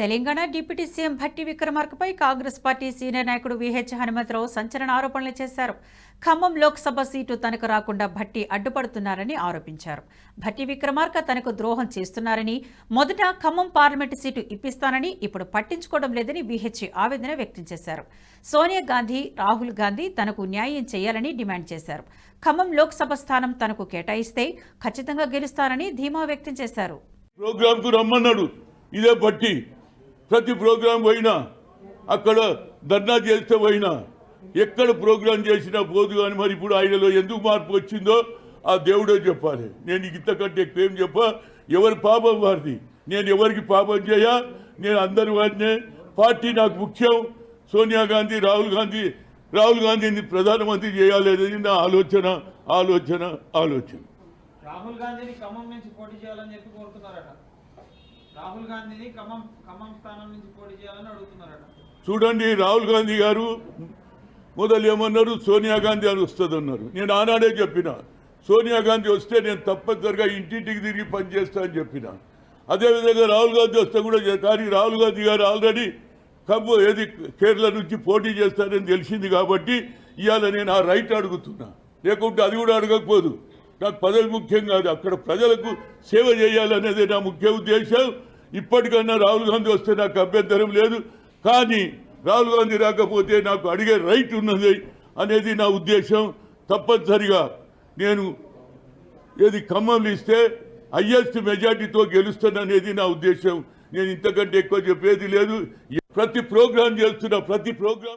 Telangana deputy CM Bhatti విక్రమార్కపై Congress party senior నాయకుడు VH Hanumantharao సంచలన ఆరోపణలు చేశారు. ఖమ్మం లోక్సభ సీటు తనకు రాకుండా భట్టి అడ్డుపడుతున్నారని ఆరోపించారు. భట్టి విక్రమార్క తనకు ద్రోహం చేస్తున్నారని మొదట ఖమ్మం పార్లమెంటు సీటు ఇప్పిస్తానని ఇప్పుడు పట్టించుకోవడం లేదని విహెచ్ ఆవేదన వ్యక్తం చేశారు. సోనియా గాంధీ రాహుల్ గాంధీ తనకు న్యాయం చేయాలని డిమాండ్ చేశారు. ఖమ్మం లోక్సభ స్థానం తనకు కేటాయిస్తే ఖచ్చితంగా గెలుస్తానని ధీమా వ్యక్తం చేశారు. ప్రోగ్రాంకు రమ్మన్నాడు. ఇదే బట్టి ప్రతి ప్రోగ్రాం పోయినా అక్కడ ధర్నా చేస్తే పోయినా ఎక్కడ ప్రోగ్రాం చేసినా పోదు కానీ మరి ఇప్పుడు ఆయనలో ఎందుకు మార్పు వచ్చిందో ఆ దేవుడే చెప్పాలి. నేను ఇంతకంటే ఎక్కువేం చెప్ప? ఎవరి పాపం వారిది? నేను ఎవరికి పాపం చేయ? నేను అందరి వారినే. పార్టీ నాకు ముఖ్యం. సోనియా గాంధీ రాహుల్ గాంధీ రాహుల్ గాంధీని ప్రధానమంత్రి చేయాలనేది నా ఆలోచన ఆలోచన ఆలోచన. రాహుల్ గాంధీని ఖమ్మం నుంచి పోటీ చేయాలని చెప్పి కోరుతున్నారట. రాహుల్ గాంధీని ఖమ్మం ఖమ్మం స్థానం నుంచి పోటీ చేయాలని అడుగుతున్నారట. చూడండి రాహుల్ గాంధీ గారు మొదలు ఏమన్నారు? సోనియా గాంధీ అని వస్తుంది అన్నారు నేను ఆనాడే చెప్పిన సోనియా గాంధీ వస్తే నేను తప్పనిసరిగా ఇంటింటికి తిరిగి పనిచేస్తా అని చెప్పిన. అదేవిధంగా రాహుల్ గాంధీ వస్తే కూడా కానీ రాహుల్ గాంధీ గారు ఆల్రెడీ కబ్బు ఏది కేరళ నుంచి పోటీ చేస్తారని తెలిసింది కాబట్టి ఇవాళ నేను ఆ రైట్ అడుగుతున్నా. లేకుంటే అది కూడా అడగకపోదు. నాకు పదవి ముఖ్యం కాదు అక్కడ ప్రజలకు సేవ చేయాలనేది నా ముఖ్య ఉద్దేశం. ఇప్పటికన్నా రాహుల్ గాంధీ వస్తే నాకు అభ్యంతరం లేదు. కానీ రాహుల్ గాంధీ రాకపోతే నాకు అడిగే రైట్ ఉన్నది అనేది నా ఉద్దేశం. తప్పనిసరిగా నేను ఏది ఖమ్మం ఇస్తే హయ్యెస్ట్ మెజార్టీతో గెలుస్తాననేది నా ఉద్దేశం. నేను ఇంతకంటే ఎక్కువ చెప్పేది లేదు. ప్రతి ప్రోగ్రాం చేస్తున్న ప్రతి ప్రోగ్రాం